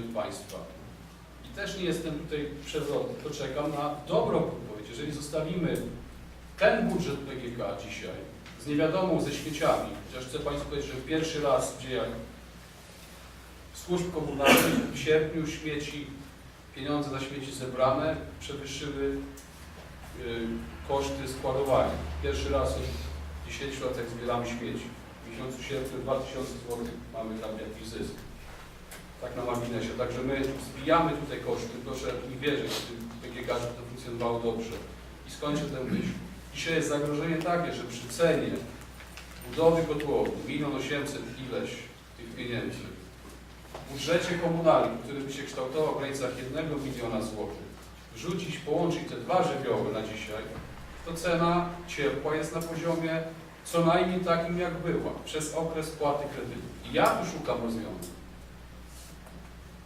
od Państwa. I też nie jestem tutaj przewrotny, to czekam na dobrą podpowiedź. Jeżeli zostawimy ten budżet PGK dzisiaj z niewiadomą ze śmieciami, chociaż chcę Państwu powiedzieć, że pierwszy raz w dziejach służb komunalnych w sierpniu śmieci, pieniądze za śmieci zebrane przewyższyły y, koszty składowania. Pierwszy raz od 10 lat jak zbieramy śmieci. W miesiącu sierpniu 2000 zł mamy tam jakiś zysk. Tak na marginesie. Także my zbijamy tutaj koszty. Proszę mi wierzyć PGK, żeby to funkcjonowało dobrze. I skończę tę myśl. Dzisiaj jest zagrożenie takie, że przy cenie budowy kotłowni, 1 800 ileś tych pieniędzy, w budżecie komunalnym, który by się kształtował w granicach 1 miliona złotych, wrzucić, połączyć te dwa żywioły na dzisiaj, to cena ciepła jest na poziomie co najmniej takim, jak była, przez okres spłaty kredytu. I ja tu szukam rozwiązań.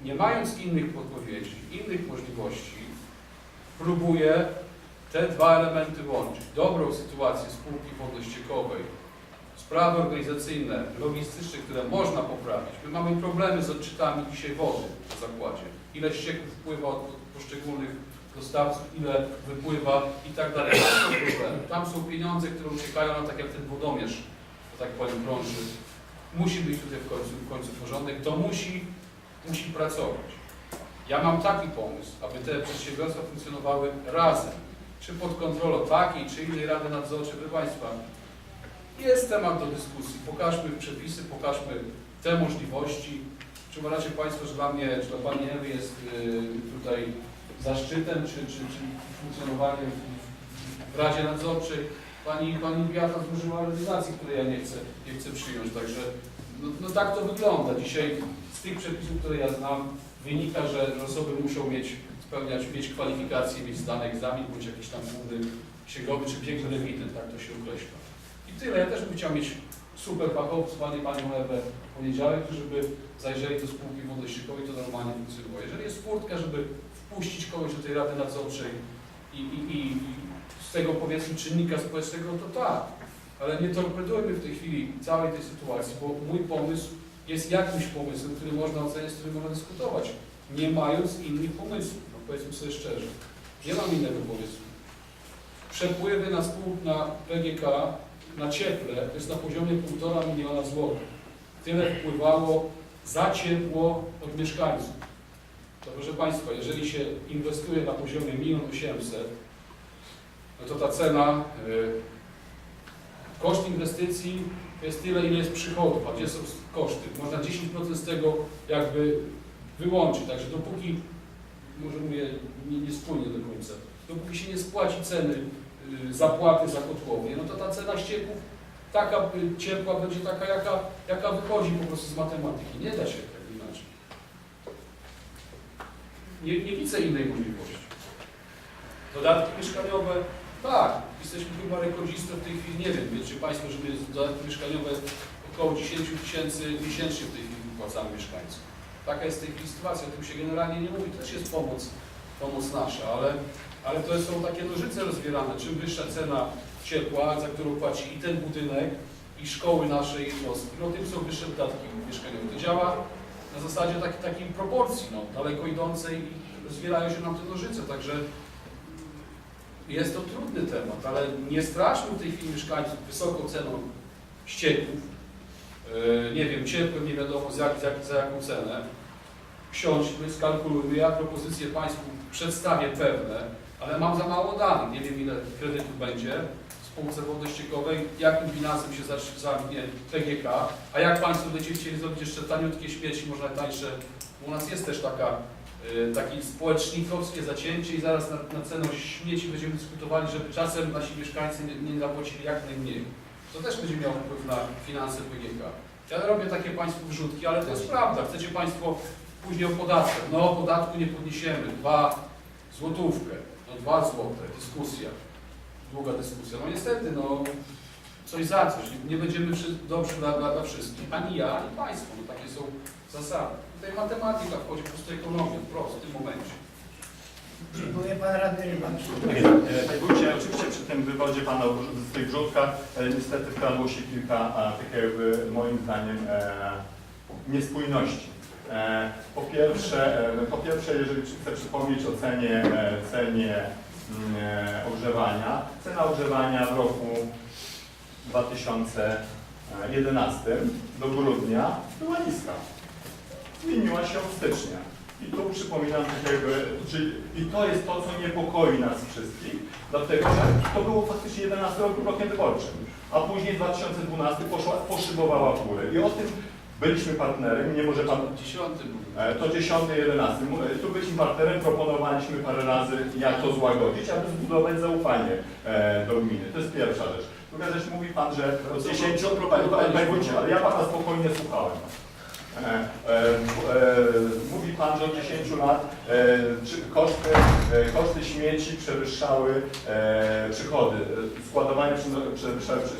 Nie mając innych podpowiedzi, innych możliwości, próbuję te dwa elementy łączyć. Dobrą sytuację spółki wodno-ściekowej, sprawy organizacyjne, logistyczne, które można poprawić. My mamy problemy z odczytami dzisiaj wody w zakładzie. Ile ścieków wpływa od poszczególnych dostawców, ile wypływa i tak dalej. Tam są problemy. Tam są pieniądze, które uciekają na tak jak ten wodomierz, tak powiem, krąży. Musi być tutaj w końcu, w końcu porządek. To musi, musi pracować. Ja mam taki pomysł, aby te przedsiębiorstwa funkcjonowały razem. Czy pod kontrolą takiej, czy innej Rady Nadzorczej, proszę Państwa, jest temat do dyskusji. Pokażmy przepisy, pokażmy te możliwości. Czy uważacie Państwo, że dla mnie, czy dla Pani Ewy jest y, tutaj zaszczytem, czy, czy, czy funkcjonowaniem w, Radzie Nadzorczej? Pani, pani Beata złożyła rezygnację, której ja nie chcę, nie chcę przyjąć. Także no, no tak to wygląda. Dzisiaj z tych przepisów, które ja znam, wynika, że, osoby muszą mieć, spełniać, mieć kwalifikacje, mieć zdany egzamin, bądź jakiś tam główny księgowy, czy biegły rewident, tak to się określa. I tyle. Ja też bym chciał mieć super fachowców, Panie, Panią Ewę poniedziałek, żeby zajrzeli do spółki wodno-ściekowej, to normalnie funkcjonuje. Jeżeli jest furtka, żeby wpuścić kogoś do tej Rady Nadzorczej i, i, i z tego powiedzmy czynnika społecznego, to tak. Ale nie torpedujmy w tej chwili całej tej sytuacji, bo mój pomysł jest jakimś pomysłem, który można oceniać, z którym można dyskutować, nie mając innych pomysłów. No powiedzmy sobie szczerze. Nie mam innego pomysłu. Przepływy na spół, na PGK, na cieple, to jest na poziomie 1,5 miliona złotych. Tyle wpływało za ciepło od mieszkańców. To proszę Państwa, jeżeli się inwestuje na poziomie 1 800 no to ta cena, y, koszt inwestycji jest tyle, ile jest przychodów, a gdzie są koszty. Można 10% z tego jakby wyłączyć, także dopóki, może mówię nie, nie do końca, dopóki się nie spłaci ceny y, zapłaty za kotłownię, no to ta cena ścieków taka y, ciepła będzie taka, jaka, jaka wychodzi po prostu z matematyki. Nie da się tak inaczej. Nie, nie widzę innej możliwości. Dodatki mieszkaniowe, tak, jesteśmy chyba rekordzistą w tej chwili, nie wiem, wiecie Państwo, żeby dodatki mieszkaniowe około 10 tysięcy miesięcznie w tej chwili wypłacamy mieszkańcom. Taka jest w tej chwili sytuacja, o tym się generalnie nie mówi, też jest pomoc, pomoc nasza, ale, ale to są takie nożyce rozwierane, czym wyższa cena ciepła, za którą płaci i ten budynek, i szkoły naszej jednostki, no tym są wyższe wydatki mieszkaniowe. To działa na zasadzie tak, takiej proporcji, no, daleko idącej i rozwierają się nam te nożyce, także jest to trudny temat, ale nie straszmy w tej chwili mieszkańców wysoką ceną ścieków, yy, nie wiem, ciepłem, nie wiadomo za, za, za jaką cenę. Siądźmy, skalkulujmy, ja propozycje Państwu przedstawię pewne, ale mam za mało danych, nie wiem ile kredytów będzie w spółce wodno-ściekowej, jakim finansem się zamknie PGK, a jak Państwo będziecie chcieli zrobić jeszcze taniutkie śmieci, może tańsze, bo u nas jest też taka takie społecznikowskie zacięcie i zaraz na, na cenę śmieci będziemy dyskutowali, żeby czasem nasi mieszkańcy nie, nie zapłacili jak najmniej. To też będzie miało wpływ na finanse PGK. Ja robię takie Państwu wrzutki, ale to jest prawda. Chcecie Państwo później o podatkach. No o podatku nie podniesiemy. Dwa złotówkę. No dwa złote. Dyskusja. Długa dyskusja. No niestety, no coś za coś. Nie, będziemy dobrzy dla, dla, dla wszystkich. Ani ja, ani Państwo. No takie są zasady. Tutaj matematyka wchodzi, po prostu ekonomia, wprost w tym momencie. Dziękuję Pan Radny Rybacz. Panie Wójcie, oczywiście przy tym wywodzie Pana z tych wrzutkach niestety wkradło się kilka a, takie jakby moim zdaniem e, niespójności. E, Po pierwsze, e, po pierwsze, jeżeli chcę przypomnieć o cenie, e, cenie mm, e, ogrzewania. Cena ogrzewania w roku 2011 do grudnia była niska. Zmieniła się od stycznia. I tu przypominam, jakby, czyli, i to jest to, co niepokoi nas wszystkich, dlatego że to było faktycznie 11 rok rokiem wyborczym, a później 2012 poszła, poszybowała w górę. I o tym byliśmy partnerem, nie może pan Dziesiąty był. E, To 10, 11. M- Tu byliśmy partnerem, proponowaliśmy parę razy, jak to złagodzić, aby zbudować zaufanie e, do gminy. To jest pierwsza rzecz. Druga rzecz, mówi Pan, że od Co- 10, co Panie-? Panie ale ja Pana spokojnie słuchałem. E, e, e, mówi Pan, że od 10 lat koszty, koszty śmieci przewyższały przychody. E, Składowania prze- przewyższały przy,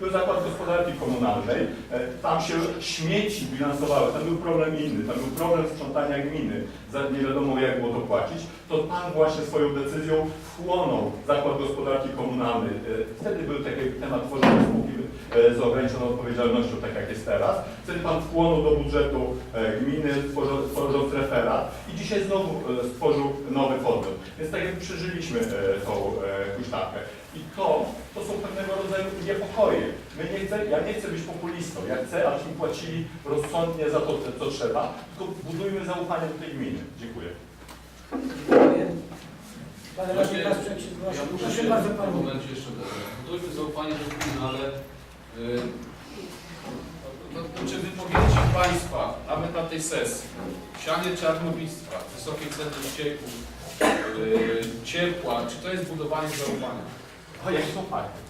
był zakład gospodarki komunalnej, e, tam się śmieci bilansowały, tam był problem inny, tam był problem sprzątania gminy, za nie wiadomo jak było to płacić, to Pan właśnie swoją decyzją wchłonął zakład gospodarki komunalnej. E, Wtedy był taki temat tworzenia spółki e, z ograniczoną odpowiedzialnością, tak jak jest teraz. Wtedy Pan wchłonął do budżetu gminy, tworząc, referat i dzisiaj znowu stworzył nowy podmiot. Więc tak jak przeżyliśmy tą huśtawkę. I to, to są pewnego rodzaju niepokoje. My nie chcę, ja nie chcę być populistą, ja chcę, abyśmy płacili rozsądnie za to, co trzeba, tylko budujmy zaufanie do tej gminy. Dziękuję. Dziękuję. Pan radny Właśnie Ja muszę Proszę się bardzo w tym Panu. momencie jeszcze. Budujmy zaufanie do gminy, ale y, to, to, czy wypowiedzi Państwa, nawet na tej sesji, sianie czarnowictwa, wysokiej ceny ścieków, y, ciepła, czy to jest budowanie zaufania? A jakie są fakty?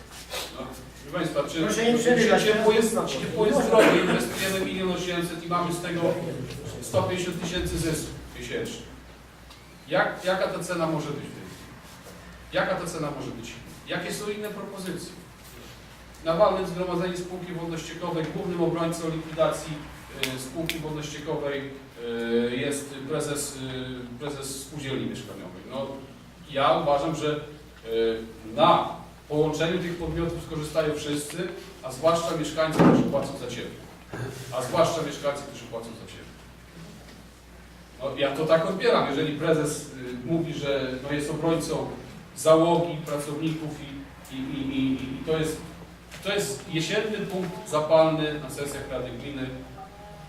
No, proszę Państwa, czy Proszę nie przerywać, ciepło jest, teraz ciepło jest drogie, inwestujemy milion osiemset i mamy z tego 150 tysięcy zysku miesięcznie. Jak, jaka ta cena może być? Jaka ta cena może być? Jakie są inne propozycje? Na walnym zgromadzeniu spółki wodno-ściekowej głównym obrońcą likwidacji y, spółki wodno-ściekowej y, jest prezes, y, prezes spółdzielni mieszkaniowej. No, ja uważam, że y, na połączeniu tych podmiotów skorzystają wszyscy, a zwłaszcza mieszkańcy, którzy płacą za ciepło. A zwłaszcza mieszkańcy, którzy płacą za ciepło. No, ja to tak odbieram, jeżeli prezes y, mówi, że no, jest obrońcą załogi, pracowników i, i, i, i, i to, jest, to jest jesienny punkt zapalny na sesjach Rady Gminy.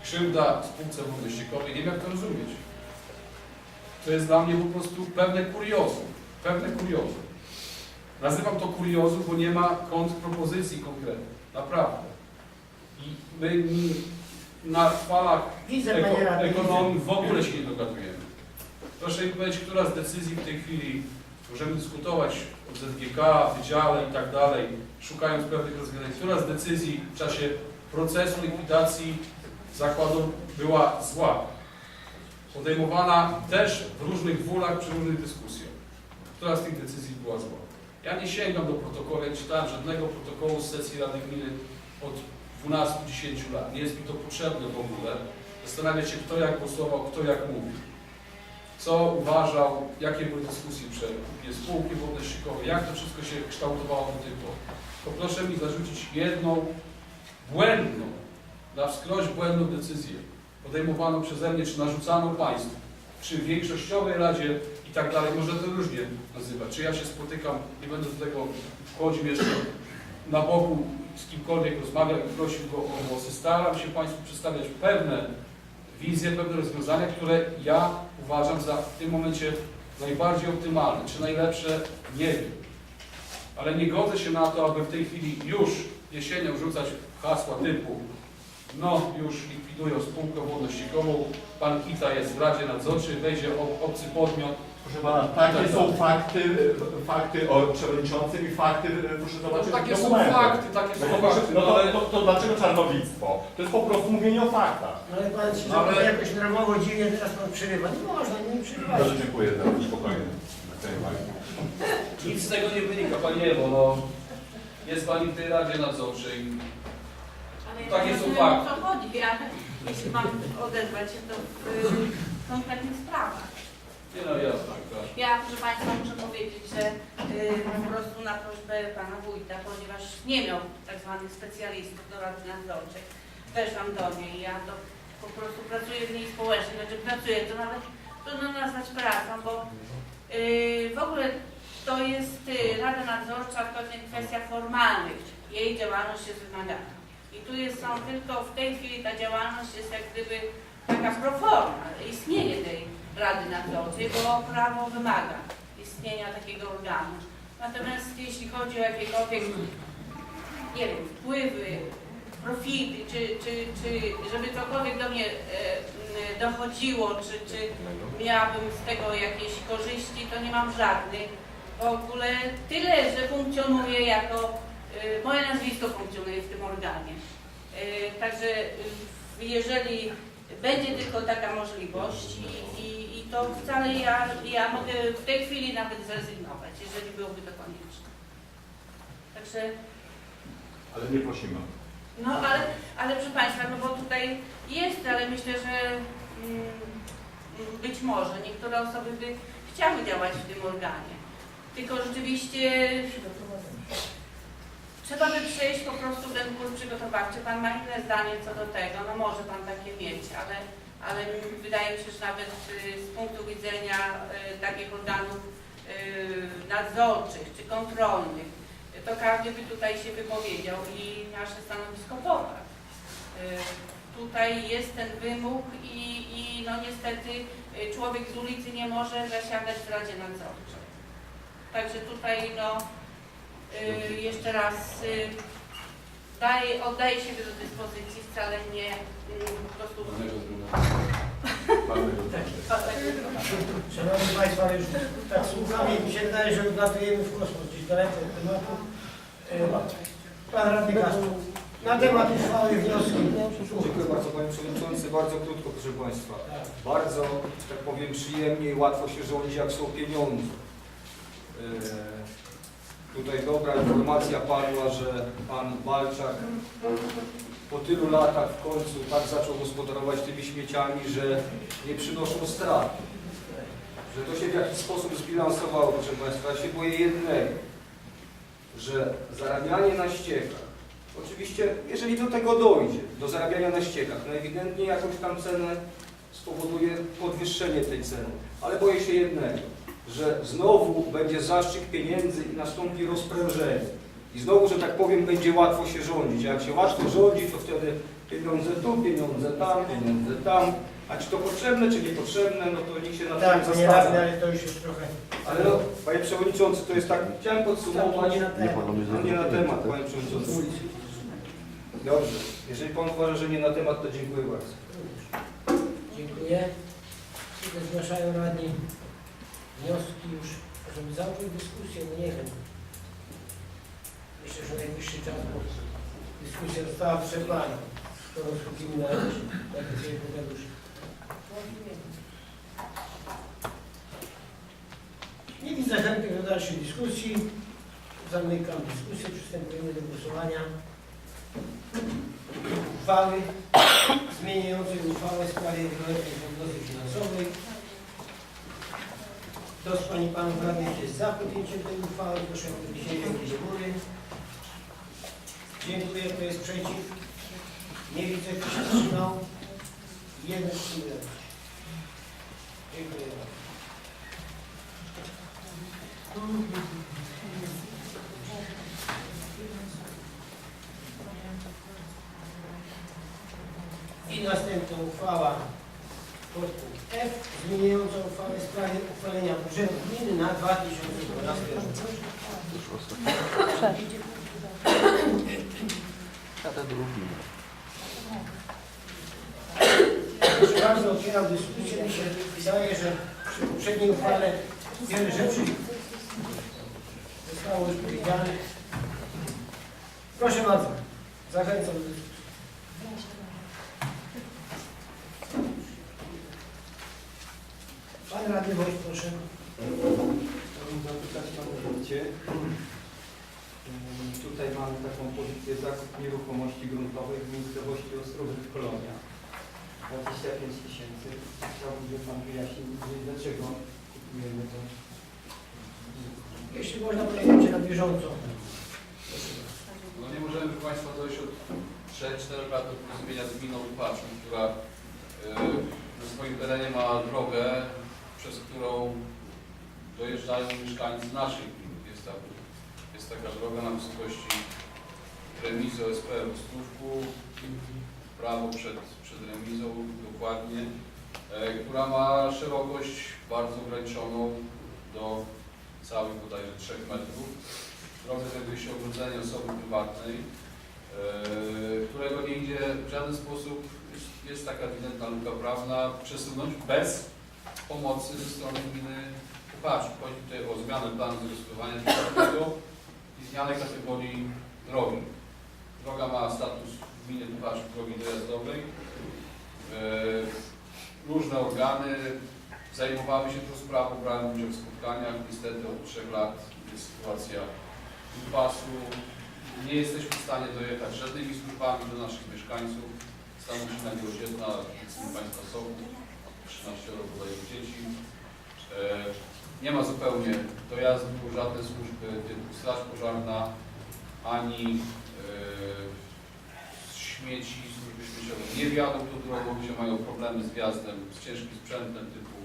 Krzywda spółce wolnościowej, nie wiem jak to rozumieć. To jest dla mnie po prostu pewne kuriozum, pewne kuriozum. Nazywam to kuriozum, bo nie ma kontrpropozycji konkretnej, naprawdę. I my na falach eko, ekonomii w ogóle się nie dogadujemy. Proszę mi powiedzieć, która z decyzji w tej chwili, możemy dyskutować o ZGK, wydziale i tak dalej, szukając pewnych rozwiązań, która z decyzji w czasie procesu likwidacji zakładu była zła. Podejmowana też w różnych wólach, przy różnych dyskusjach. Która z tych decyzji była zła? Ja nie sięgam do protokołu, nie czytałem żadnego protokołu z sesji Rady Gminy od 12-10 lat. Nie jest mi to potrzebne w ogóle. Zastanawiać się, kto jak głosował, kto jak mówił. Co uważał, jakie były dyskusje przy kupie spółki wolnościowej, jak to wszystko się kształtowało do tej pory. To proszę mi zarzucić jedną błędną, na wskroś błędną decyzję podejmowaną przeze mnie, czy narzucaną państwu, w większościowej radzie i tak dalej, można to różnie nazywać. Czy ja się spotykam, nie będę do tego wchodził jeszcze na boku z kimkolwiek rozmawiał i prosił go o głosy. Staram się Państwu przedstawiać pewne wizje, pewne rozwiązania, które ja uważam za w tym momencie najbardziej optymalne, czy najlepsze, nie wiem. Ale nie godzę się na to, aby w tej chwili już jesienią rzucać hasła typu no już likwidują spółkę wolnościową, pan Kita jest w Radzie Nadzorczej, wejdzie ob- obcy podmiot, Proszę Pana, takie są fakty, fakty o przewodniczącym i fakty, proszę no, zobaczyć takie są dokumenty. fakty, takie No, są to, fakty, no no to, ale to, to dlaczego czarnowictwo? To jest po prostu mówienie o faktach. No ale Pan się No, ale- ale... jakoś nerwowo dziwnie teraz Pan przerywa. Nie można, nie przerywać. Bardzo dziękuję za spokojnie. nic z tego nie wynika, Pani Ewo, no jest Pani w tej Radzie Nadzorczej, Takie są fakty. o co chodzi. Ja, jeśli mam odezwać się, to w y, konkretnych sprawach. nie no jasne, tak. Ja, proszę Państwa, muszę powiedzieć, że y, po prostu na prośbę Pana Wójta, ponieważ nie miał tak zwanych specjalistów do Rady Nadzorczej, weszłam do niej i ja do po prostu pracuję w niej społecznie, znaczy pracuję, to nawet trudno nazwać pracą, bo yy, w ogóle to jest yy, Rada Nadzorcza, pewnie kwestia formalnych. Jej działalność jest wymagana. I tu jest, są tylko w tej chwili ta działalność jest jak gdyby taka pro forma, istnienie tej Rady Nadzorczej, bo prawo wymaga istnienia takiego organu. Natomiast jeśli chodzi o jakiekolwiek, nie wiem, wpływy, profity, czy, czy, czy żeby cokolwiek do mnie e, dochodziło, czy, czy miałabym z tego jakieś korzyści, to nie mam żadnych. W ogóle tyle, że funkcjonuję jako, moje nazwisko funkcjonuje w tym organie. E, Także e, jeżeli będzie tylko taka możliwość i, i, i to wcale ja, ja mogę w tej chwili nawet zrezygnować, jeżeli byłoby to konieczne. Także Ale nie prosimy. no ale, ale proszę Państwa, no bo tutaj jest, ale myślę, że mm, być może niektóre osoby by chciały działać w tym organie. Tylko rzeczywiście trzeba by przejść po prostu ten kurs przygotowawczy. Pan ma inne zdanie co do tego, no może Pan takie mieć, ale, ale wydaje mi się, że nawet y, z punktu widzenia y, takich organów y, nadzorczych czy kontrolnych, to każdy by tutaj się wypowiedział i nasze stanowisko poparł. Tutaj jest ten wymóg i, i no niestety człowiek z ulicy nie może zasiadać w Radzie Nadzorczej. Także tutaj no y, jeszcze raz y, daję, oddaję siebie do dyspozycji, wcale nie y, po prostu Szanowni Państwo, już tak słuchamy i mi się wydaje, że odlatujemy w kosmos, gdzieś daleko od tematu. E, Pan Radny Kastro, na temat uchwały wnioski. Dziękuję bardzo Panie Przewodniczący. Bardzo krótko proszę Państwa. Bardzo, że tak powiem, przyjemnie i łatwo się rządzi, jak są pieniądze. E, Tutaj dobra informacja padła, że Pan Walczak po tylu latach w końcu tak zaczął gospodarować tymi śmieciami, że nie przynoszą strat. Że to się w jakiś sposób zbilansowało, proszę Państwa. Ja się boję jednego, że zarabianie na ściekach Oczywiście, jeżeli do tego dojdzie, do zarabiania na ściekach, no ewidentnie jakąś tam cenę spowoduje podwyższenie tej ceny. Ale boję się jednego, że znowu będzie zastrzyk pieniędzy i nastąpi rozprężenie. I znowu, że tak powiem, będzie łatwo się rządzić. A jak się łatwo rządzi, to wtedy pieniądze tu, pieniądze tam, pieniądze tam. A czy to potrzebne, czy niepotrzebne, no to nikt się na Tak, tym to nie zastanawia. ale to już jest trochę. Ale no, Panie Przewodniczący, to jest tak, chciałem podsumować. Nie na temat. No nie na temat, Panie Przewodniczący. Dobrze. Jeżeli Pan uważa, że nie na temat, to dziękuję bardzo. Dziękuję. Kiedy zgłaszają radni wnioski już, żeby zamknąć dyskusję, no nie wiem. Myślę, że najwyższy czas, bo dyskusja została przerwana. Skoro schodzimy na na jakieś Tadeusz. Nie widzę chętnych do dalszej dyskusji. Zamykam dyskusję, przystępujemy do głosowania. Uchwały zmieniającej uchwałę w sprawie wieloletniej prognozy finansowej. Kto z Pani Panów Radnych jest za podjęciem tej uchwały, proszę o podniesienie ręki do góry. Dziękuję. Kto jest przeciw? Nie widzę, kto się wstrzymał. Jeden wstrzymał. Dziękuję. I następna uchwała podpunkt F zmieniająca uchwałę w sprawie uchwalenia budżetu gminy na 2012 rok. Proszę bardzo, otwieram dyskusję. Mi się wydaje, że przy poprzedniej uchwale wiele rzeczy zostało już powiedzianych. Proszę bardzo, zachęcam do dyskusji. Wojt, proszę. Chciałbym zapytać Panowie, tutaj mamy taką pozycję zakup nieruchomości gruntowych w miejscowości Ostrowów Kolonia. 25 tysięcy. Chciałbym, żeby Pan wyjaśnił, dlaczego kupujemy to. Jeśli można powiedzieć na bieżąco. No nie możemy, proszę Państwa, dojść od 3-4 lat do porozumienia z gminą Łupaczą, która na swoim terenie ma drogę, przez którą dojeżdżają mieszkańcy naszej gminy. Jest, ta, jest taka droga na wysokości remizy OSP w Ostrówku, prawo przed, przed remizą dokładnie, e, która ma szerokość bardzo ograniczoną do całych bodajże 3 metrów. Drodze znajduje się ogrodzenie osoby prywatnej, e, którego nie idzie w żaden sposób, jest, jest taka ewidentna luka prawna, przesunąć bez pomocy ze strony gminy Kupacz. Chodzi tutaj o zmianę planu zagospodarowania i zmianę kategorii drogi. Droga ma status gminy Kupacz drogi dojazdowej. E, Różne organy zajmowały się tą sprawą, brałem udział w spotkaniach. Niestety od trzech lat jest sytuacja impasu. Nie jesteśmy w stanie dojechać żadnymi służbami do naszych mieszkańców. Stanowimy Grodzietna, z Państwa Soku, 13 roku bodajże dzieci. E, Nie ma zupełnie dojazdu, żadne służby typu Straż Pożarna, ani e, śmieci, służby śmieciowe nie wjadą tą drogą, gdzie mają problemy z wjazdem, z ciężkim sprzętem typu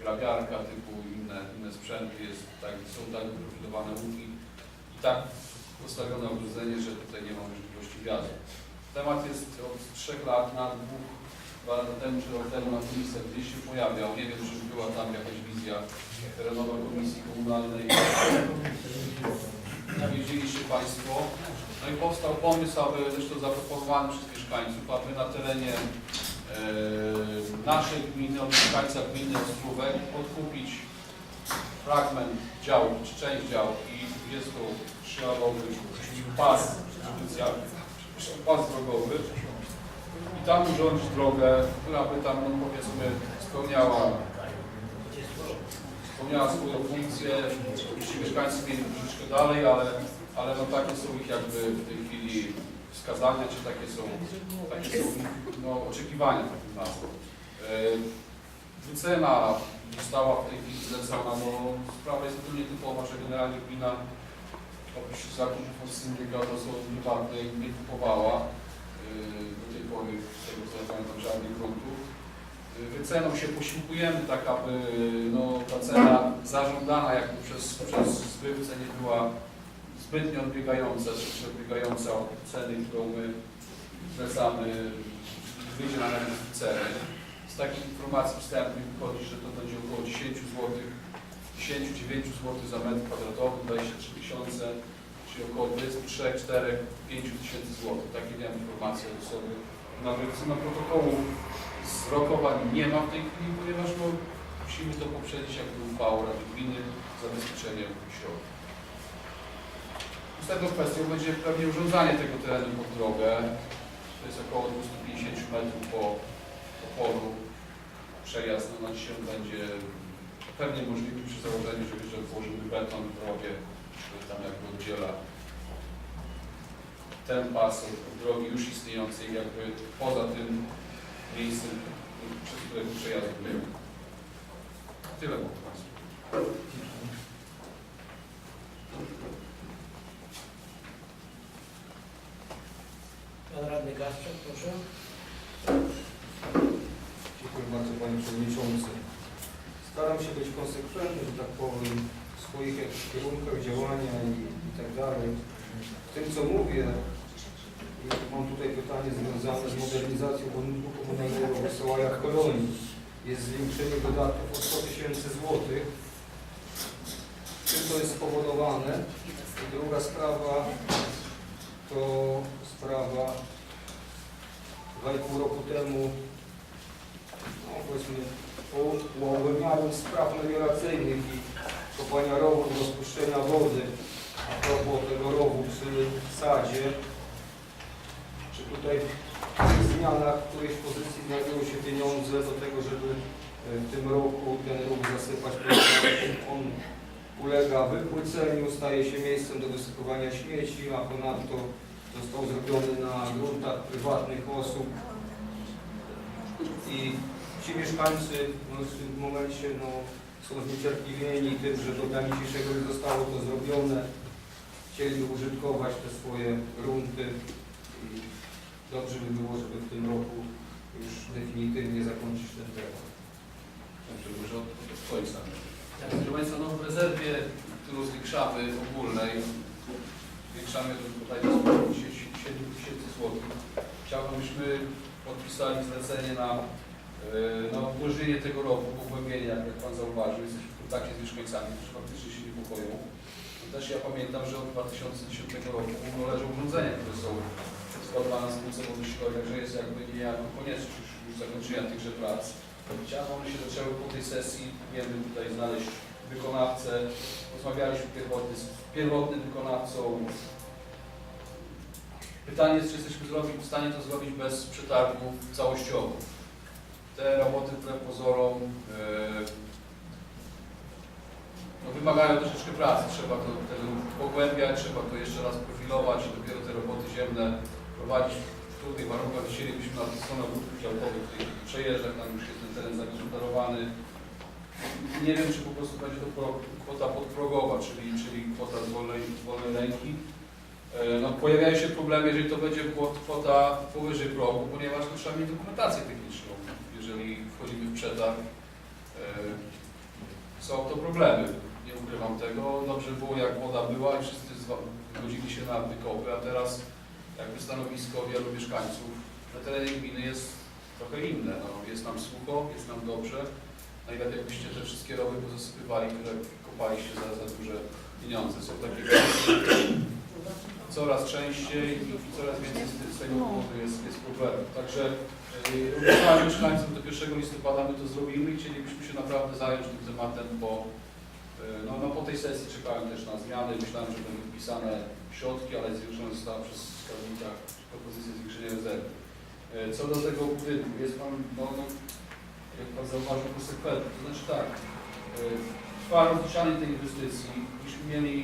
grabiarka, typu inne, inne sprzęty, jest tak, są tak wyprofilowane łuki i tak postawione ogrodzenie, że tutaj nie ma możliwości wjazdu. Temat jest od trzech lat na dwóch, dwa lata temu czy rok temu na komisji gdzieś się pojawiał. Nie wiem, czy była tam jakaś wizja terenowa Komisji Komunalnej. Nawiedzieliście Państwo. No i powstał pomysł, aby zresztą zaproponowany przez mieszkańców, aby na terenie e, naszej gminy, od mieszkańca gminy Ostrówek odkupić fragment działki, czy część działki, jest to trzyalowy pas specjalny, przepraszam, pas drogowy tam urządzić drogę, która by tam, no powiedzmy, spełniała spełniała swoją funkcję. Oczywiście mieszkańcy mieli troszeczkę dalej, ale, ale no takie są ich jakby w tej chwili wskazania, czy takie są, takie są no, oczekiwania w takim razie. E, Wycena została w tej chwili zlecona, bo sprawa jest o tyle nietypowa, że generalnie gmina oprócz zakupów od syndykatu osoby prywatnej nie kupowała do tej pory, z tego co ja pamiętam, żadnych gruntów. Wyceną się posiłkujemy tak, aby no, ta cena zażądana jakby przez, przez zbywcę nie była zbytnio odbiegająca, czy odbiegająca od ceny, którą my zlecamy, rynku ceny. Z takich informacji wstępnych wychodzi, że to będzie około 10 zł, 10-9 zł za metr kwadratowy, 23 tysiące, czyli około 23, 4, 5 tysięcy złotych. Takie miałem informacje od osoby nabywcy. Na protokołu z rokowań nie ma w tej chwili, ponieważ no, musimy to poprzedzić jakby uchwałą Rady Gminy zabezpieczeniem środków. Następną kwestią będzie pewnie urządzanie tego terenu pod drogę. To jest około 250 metrów po, po polu. Przejazd no, na dzisiaj będzie pewnie możliwy przy założeniu, że położymy beton w drogę, który tam jakby oddziela ten pas od drogi już istniejącej jakby poza tym miejscem, przez którego przejazd był. Tyle mam Państwu. Pan radny Gaszczak, proszę. Dziękuję bardzo Panie Przewodniczący. Staram się być konsekwentny, że tak powiem, swoich jakichś kierunkach działania i, i tak dalej. W tym co mówię, mam tutaj pytanie związane z modernizacją budynku komunalnego w Sołajach Kolonii. Jest zwiększenie dodatków o 100 tysięcy złotych. Czym to jest spowodowane? I druga sprawa to sprawa 2,5 roku temu no powiedzmy, po ułamaniu spraw melioracyjnych i kopania rowów, rozpuszczenia wody, a propos tego rowu przy sadzie, czy tutaj w tych zmianach w którejś pozycji znajdują się pieniądze do tego, żeby e, w tym roku ten rów zasypać, on ulega wypłyceniu, staje się miejscem do wysypywania śmieci, a ponadto został zrobiony na gruntach prywatnych osób. I ci mieszkańcy no, w momencie no, są zniecierpliwieni tym, że do dnia dzisiejszego już zostało to zrobione. Chcieliby użytkować te swoje grunty i dobrze by było, żeby w tym roku już definitywnie zakończyć ten temat. Dobrze, może od, od końca. Proszę Państwa, no w rezerwie, którą zwiększamy ogólnej, zwiększamy tutaj do 7 tysięcy złotych. Chciałbym, byśmy podpisali zlecenie na no, umożliwienie tego roku, pogłębienie, jak, Pan zauważył, jesteśmy w kontakcie z mieszkańcami, którzy faktycznie się niepokoją. No Też ja pamiętam, że od 2010 roku leżą urządzenia, które są składowane z spółce wodociągowej, także jest jakby niejako konieczność już, już zakończenia tychże prac. Chciałem, one się zaczęły po tej sesji, wiemy tutaj znaleźć wykonawcę, rozmawialiśmy pierwotnie z pierwotnym wykonawcą. Pytanie jest, czy jesteśmy w stanie to zrobić bez przetargów całościowych. Te roboty, które pozorom yy, no, wymagają troszeczkę pracy, trzeba to pogłębiać, trzeba to jeszcze raz profilować, dopiero te roboty ziemne prowadzić w trudnych warunkach. Chcielibyśmy na stronę budów działkowych, przejeżdżać, tam już jest ten teren zagospodarowany. Nie wiem, czy po prostu będzie to kwota podprogowa, czyli, czyli kwota z wolnej, wolnej ręki. E, No, pojawiają się problemy, jeżeli to będzie kwot- kwota powyżej progu, ponieważ to trzeba mieć dokumentację techniczną, jeżeli wchodzimy w przetarg. E, Są to problemy, nie ukrywam tego. Dobrze było jak woda była i wszyscy zgodzili się na wykopy, a teraz jakby stanowisko wielu mieszkańców na terenie gminy jest trochę inne. No, jest nam sucho, jest nam dobrze. Najlepiej jakbyście te wszystkie rowy pozasypywali, które kopaliście za, za duże pieniądze. Są takie coraz częściej i coraz więcej z, tego powodu jest, jest problemów. Także yy, obiecałem mieszkańcom do 1 listopada my to zrobimy i chcielibyśmy się naprawdę zająć tym tematem, bo yy, no, no, po tej sesji czekałem też na zmiany. Myślałem, że będą wpisane środki, ale zwiększona została przez skarbnika propozycja zwiększenia rezerwy. Yy, Co do tego budynku, jest Pan, no, no, jak Pan zauważył, konsekwentny. To znaczy tak, trwa rozliczanie tej inwestycji. Myśmy mieli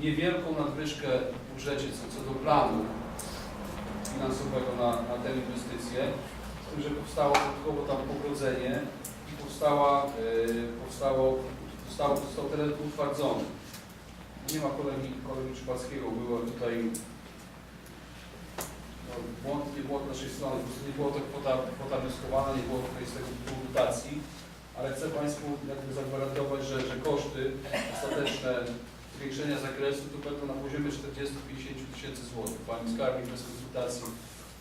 niewielką nadwyżkę w budżecie co, co do planu finansowego na, na tę inwestycję, z tym, że powstało dodatkowo tam pogrodzenie i powstała, yy, powstało, powstało, został teren utwardzony. Nie ma kolegi, kolegi Czypackiego, było tutaj no, błąd, nie było z naszej strony, nie było to kwota, kwota wnioskowana, nie było tutaj z tego tytułu ale chcę Państwu jakby zagwarantować, że, że koszty ostateczne zwiększenia zakresu to będą na poziomie 40-50 tysięcy złotych. Pani skarbnik bez konsultacji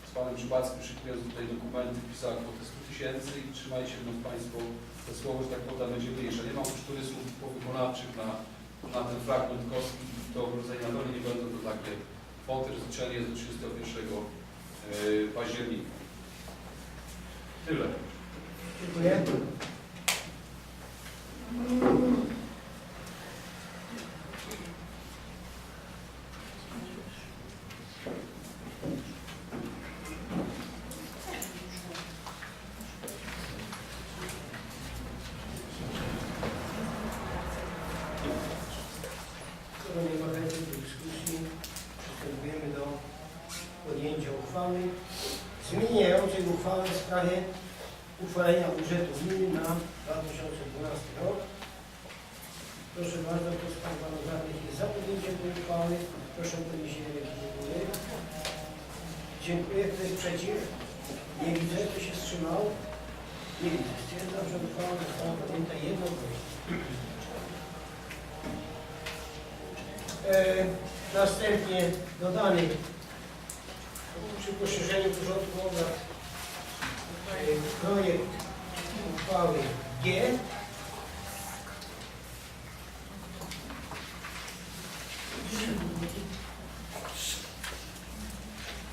z Panem Przybackim szykując tutaj dokumenty wpisała kwotę 100 tysięcy i trzymajcie się Państwo ze słowo, że ta kwota będzie mniejsza. Nie ma kosztorysów powykonawczych na, na ten fragment kostki i to pewno nie będą to takie kwoty, rozliczenie jest do 31 yy, października. Tyle. Dziękuję. Skoro nie ma chęci do dyskusji, przystępujemy do podjęcia uchwały zmieniającej uchwałę w sprawie uchwalenia budżetu gminy na 2012 rok. Proszę bardzo, kto z Pań Panów Radnych jest za podjęciem tej uchwały? Proszę o podniesienie ręki góry. Dziękuję. Kto jest przeciw? Nie widzę. Kto się wstrzymał? Nie widzę. Stwierdzam, że uchwała została podjęta jednogłośnie. E, następnie dodany przy poszerzeniu porządku obrad projekt uchwały G.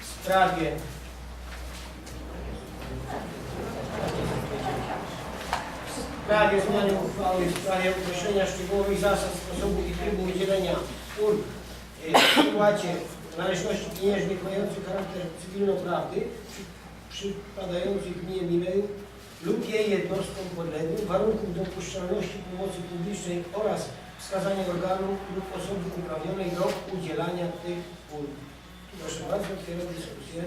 W sprawie w sprawie zmiany uchwały w sprawie określenia szczegółowych zasad, sposobu i trybu udzielenia ulg e, w wypłacie należności pieniężnych mających charakter cywilnoprawny przypadających gminie Mileju lub jej jednostkom podległym, warunków dopuszczalności pomocy publicznej oraz wskazania organu lub osoby uprawnionej do udzielania tych ulg. Proszę bardzo, otwieram dyskusję.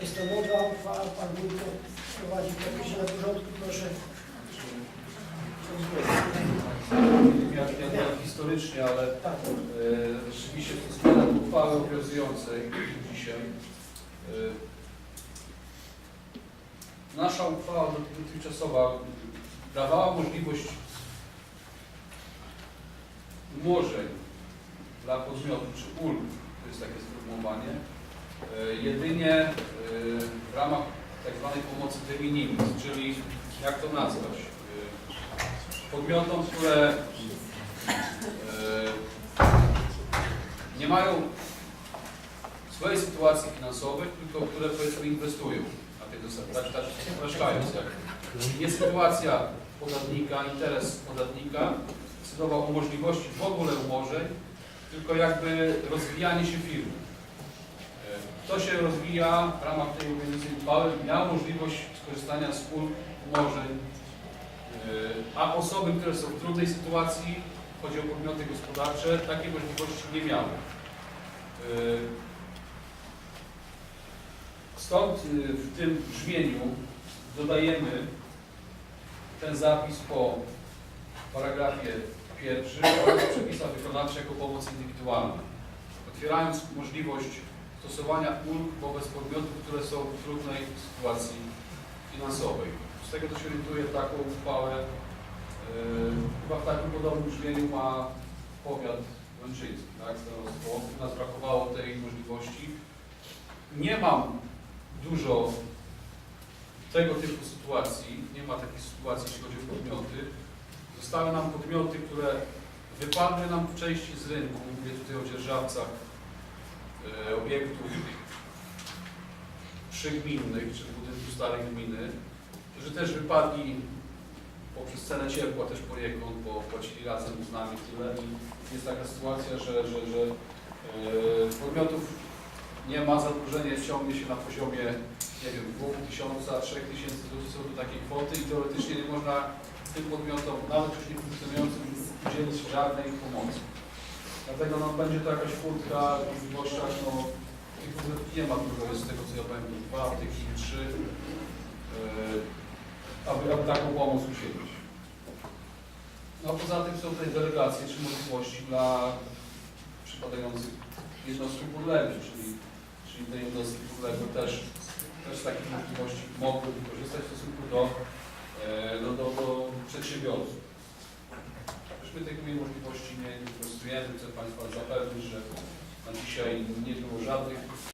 Jest to nowa uchwała, Pan Wójto prowadzi przepisy na porządku, proszę. Jak, jak historycznie, ale Tak. E, Rzeczywiście to zmiana uchwały obowiązującej dzisiaj Nasza uchwała dotychczasowa dawała możliwość umorzeń dla podmiotów czy ulg, to jest takie sformułowanie, e, jedynie e, w ramach tak zwanej pomocy de minimis, czyli jak to nazwać? E, Podmiotom, które nie mają swojej sytuacji finansowej, tylko które powiedzmy inwestują Jak nie sytuacja podatnika, interes podatnika decydował o możliwości w ogóle umorzeń, tylko jakby rozwijanie się firmy. E, To się rozwija w ramach tej uchwały, miał możliwość skorzystania z ulg, umorzeń, e, a osoby, które są w trudnej sytuacji, chodzi o podmioty gospodarcze, takiej możliwości nie miały. Stąd y, w tym brzmieniu dodajemy ten zapis po paragrafie pierwszym oraz przepisach wykonawczych jako pomoc indywidualna, otwierając możliwość stosowania ulg wobec podmiotów, które są w trudnej sytuacji finansowej. Z tego też orientuję taką uchwałę, yy, chyba w takim podobnym brzmieniu ma powiat Łęczyński, tak, starostwo. Nas brakowało tej możliwości. Nie mam dużo tego typu sytuacji, nie ma takich sytuacji, jeśli chodzi o podmioty. Zostały nam podmioty, które wypadły nam w części z rynku, mówię tutaj o dzierżawcach e, obiektów przygminnych, czy budynków starej gminy, którzy też wypadli poprzez cenę ciepła też poniekąd, bo płacili razem z nami tyle. I jest taka sytuacja, że, że, że e, podmiotów nie ma, zadłużenie ciągnie się na poziomie, nie wiem, 2000, 3000 zł są to takie kwoty i teoretycznie nie można tym podmiotom, nawet już nie funkcjonującym, udzielić żadnej pomocy. Dlatego no, będzie to jakaś furtka w możliwościach, no, nie ma dużo, jest z tego co ja pamiętam, dwa, chwili trzy, yy, aby, aby taką pomoc udzielić. No poza tym są tutaj delegacje czy możliwości dla przypadających jednostki podległych, czyli, czyli te jednostki podległe też, też z takich możliwości mogły wykorzystać w stosunku do, e, do, do, do przedsiębiorców. Myśmy tej możliwości nie wykorzystujemy. Chcę Państwa zapewnić, że na dzisiaj nie było żadnych